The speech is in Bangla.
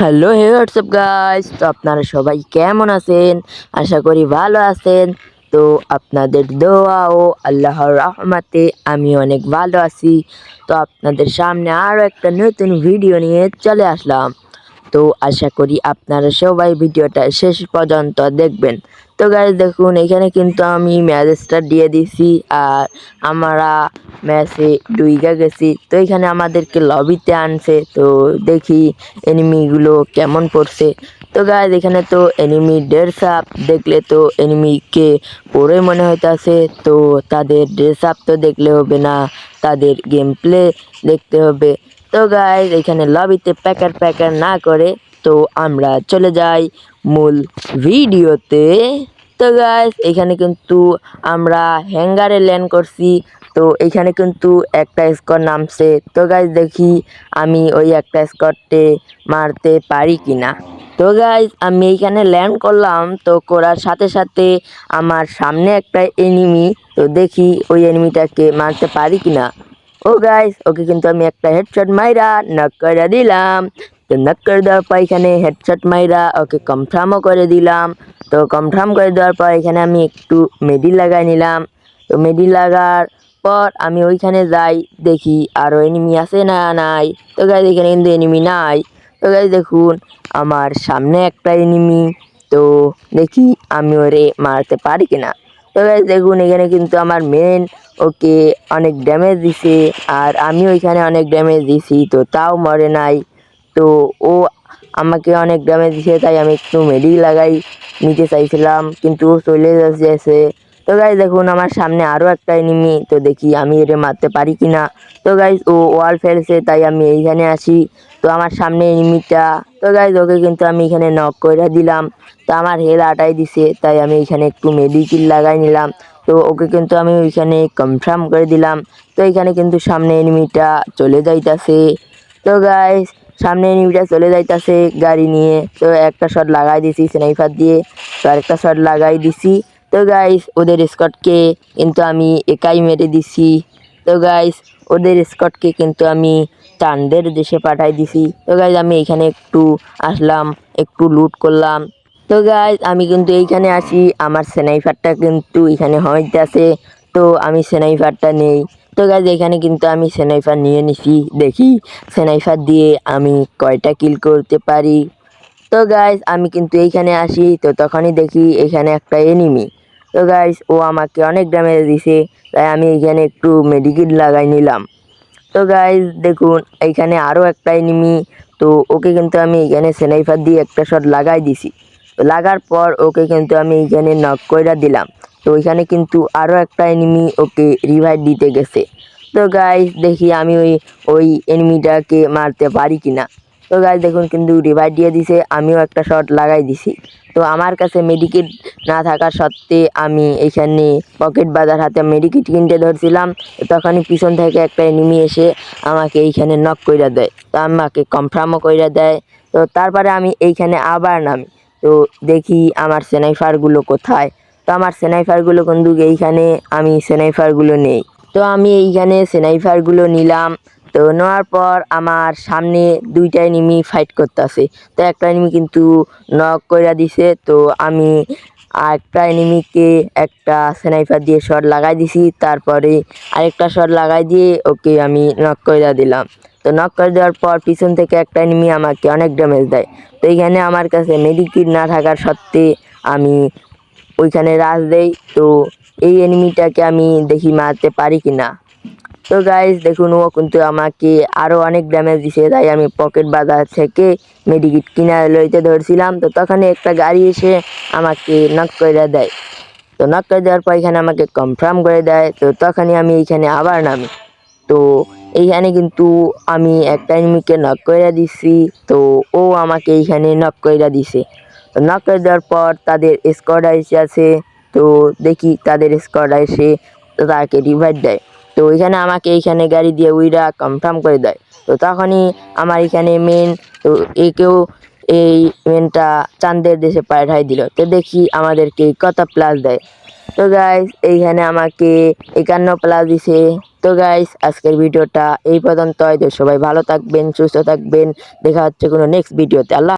হ্যালো হে হোয়াটসঅ্যাপ গাইস তো আপনারা সবাই কেমন আছেন? আশা করি ভালো আছেন। তো আপনাদের দোয়া ও আল্লাহর রহমাতে আমি অনেক ভালো আছি। তো আপনাদের সামনে আরও একটা নতুন ভিডিও নিয়ে চলে আসলাম। তো আশা করি আপনারা সবাই ভিডিওটা শেষ পর্যন্ত দেখবেন। তো গাইজ দেখুন, এখানে কিন্তু আমি ম্যাচ স্টার্ট দিয়ে দিছি আর আমরা ম্যাচে ডুইগা গেছি। তো এখানে আমাদেরকে লবিতে আনছে। তো দেখি এনিমিগুলো কেমন পড়ছে। তো গাইজ এখানে তো এনিমি ড্রেস আপ দেখলে তো এনিমিকে পরে মনে হইতাছে। তো তাদের ড্রেস আপ তো দেখলে হবে না, তাদের গেম প্লে দেখতে হবে। তো গাইজ এখানে লবিতে প্যাকার প্যাকার না করে, তো আমরা চলে যাই মূল ভিডিওতে তো গাইজ এখানে কিন্তু আমরা হ্যাঙ্গারে ল্যান্ড করছি, তো এখানে কিন্তু একটা স্কোর নামছে। তো গাইজ দেখি আমি ওই একটা স্কোরটে মারতে পারি কি না তো গাইজ আমি এইখানে ল্যান্ড করলাম, তো করার সাথে সাথে আমার সামনে একটা এনিমি তো দেখি ওই এনিমিটাকে মারতে পারি কি না ও গাইস ওকে কিন্তু আমি একটা হেডশট মাইরা নক করে দিলাম। তো নক করে দেওয়ার পর এখানে হেডশট মাইরা ওকে কনফার্মও করে দিলাম। তো কনফার্ম করে দেওয়ার পর এখানে আমি একটু মেডি লাগাই নিলাম। তো মেডি লাগার পর আমি ওইখানে যাই, দেখি আরও এনিমি আছে না নাই। তো গাইজ এখানে কিন্তু এনিমি নাই। তো গাইজ দেখুন, আমার সামনে একটা এনিমি তো দেখি আমি ওরে মারতে পারি কিনা। তো গাইজ দেখুন, এখানে কিন্তু আমার মেন ওকে অনেক ড্যামেজ দিছে, আর আমি ওইখানে অনেক ড্যামেজ দিছি, তো তাও মরে নাই। তো ও আমাকে অনেক ড্যামেজ দিছে, তাই আমি একটু মেডি লাগাই, নিতে চাইছিলাম, কিন্তু ও চলে যাচ্ছে তো গাইজ দেখুন আমার সামনে আরও একটা এনিমি তো দেখি আমি এরে মারতে পারি কি না তো গাইজ ও ওয়াল ফেলছে, তাই আমি এইখানে আসি তো আমার সামনে এনিমিটা তো গাইজ ওকে কিন্তু আমি এখানে নক করে দিলাম। তো আমার হেল আটাই দিছে, তাই আমি এখানে একটু মেডিকিল লাগাই নিলাম। তো ওকে কিন্তু আমি ওইখানে কনফার্ম করে দিলাম। তো এখানে কিন্তু সামনে এনিমিটা চলে যাইতাছে। তো গাইস সামনে এনিমিটা চলে যাইতাছে গাড়ি নিয়ে। তো একটা শট লাগাই দিছি স্নাইফার দিয়ে। তো আরেকটা শট লাগাই দিছি। তো গাইস ওদের স্কটকে কিন্তু আমি একাই মেরে দিছি। তো গাইস ওদের স্কটকে কিন্তু আমি চান্দের দেশে পাঠাই দিছি। তো গাইজ আমি এখানে একটু আসলাম, একটু লুট করলাম। তো গাইজ আমি কিন্তু এইখানে আসি, আমার সেনাইফারটা কিন্তু এখানে হইতেছে। তো আমি সেনাইফারটা নেই। তো গাইজ এখানে কিন্তু আমি সেনাইফার নিয়ে নিছি। দেখি সেনাইফার দিয়ে আমি কয়টা কিল করতে পারি। তো গাইজ আমি কিন্তু এইখানে আসি, তো তখনই দেখি এখানে একটা এনিমি তো গাইস ও আমাকে অনেক ড্যামেজ দিছে, তাই আমি এখানে একটু মেডিকেট লাগাই নিলাম। তো গাইস দেখুন এইখানে আরও একটা এনিমি তো ওকে কিন্তু আমি এখানে স্নাইপার দিয়ে একটা শট লাগাই দিছি। তো লাগার পর ওকে কিন্তু আমি এইখানে নক কইরা দিলাম। তো ওইখানে কিন্তু আরও একটা এনিমি ওকে রিভাইভ দিতে গেছে। তো গাইস দেখি আমি ওই ওই এনিমিটাকে মারতে পারি কি না তো গাইস দেখুন কিন্তু রিভাইভ দিয়ে দিছে, আমিও একটা শট লাগাই দিছি। তো আমার কাছে মেডিকেট না থাকা সত্ত্বে আমি এইখানে পকেট বাজার হাতে মেডিকেট কিনতে ধরছিলাম। তখনই পিছন থেকে একটা এনিমি এসে আমাকে এইখানে নক কইরা দেয়। তো আমাকে কনফার্মও কইরা দেয়। তো তারপরে আমি এইখানে আবার নামি। তো দেখি আমার স্নাইফারগুলো কোথায়। তো আমার স্নাইফারগুলো কিন্তু এইখানে আমি সেনাইফারগুলো নেই। তো আমি এইখানে সেনাইফারগুলো নিলাম। তো নেওয়ার পর আমার সামনে দুইটা এনিমি ফাইট করতেছে। তো একটা এনিমি কিন্তু নক কইরা দিছে। তো আমি আরেকটা এনিমিকে একটা স্নাইপার দিয়ে শট লাগাই দিছি, তারপরে আরেকটা শট লাগাই দিয়ে ওকে আমি নক কইরা দিলাম। তো নক করে দেওয়ার পর পিছন থেকে একটা এনিমি আমাকে অনেক ড্যামেজ দেয়। তো এইখানে আমার কাছে মেডিকিট না থাকার সত্ত্বে আমি ওইখানে রাজ দেই। তো এই এনিমিটাকে আমি দেখি মারতে পারি কি না তো গাইজ দেখুন, ও কিন্তু আমাকে আরও অনেক ড্যামেজ দিছে। তাই আমি পকেট বাজার থেকে মেডিকিট কিনা লইতে ধরছিলাম। তো তখন একটা গাড়ি এসে আমাকে নক করে দেয়। তো নক করে দেওয়ার পর এখানে আমাকে কনফার্ম করে দেয়। তো তখনই আমি এইখানে আবার নামি। তো এইখানে কিন্তু আমি একটা এনিমিকে নক করে দিছি। তো ও আমাকে এইখানে নক করে দিছে। তো নক করে দেওয়ার পর তাদের স্কোয়াড এসে আছে। তো দেখি তাদের স্কোয়াড এসে তাকে রিভাইভ দেয়। তো এখানে আমাকে এইখানে গাড়ি দিয়ে উইরা কনফার্ম করে দেয়। তো তখনই আমার এখানে মেন তো একেও এই মেনটা চাঁদের দেশে পাঠাই দিল। তো দেখি আমাদেরকে কত প্লাস দেয়। তো গাইস এইখানে আমাকে একান্ন প্লাস দিছে। তো গাইস আজকের ভিডিওটা এই পর্যন্তই। তো সবাই ভালো থাকবেন, সুস্থ থাকবেন। দেখা হচ্ছে কোনো নেক্সট ভিডিওতে আল্লাহ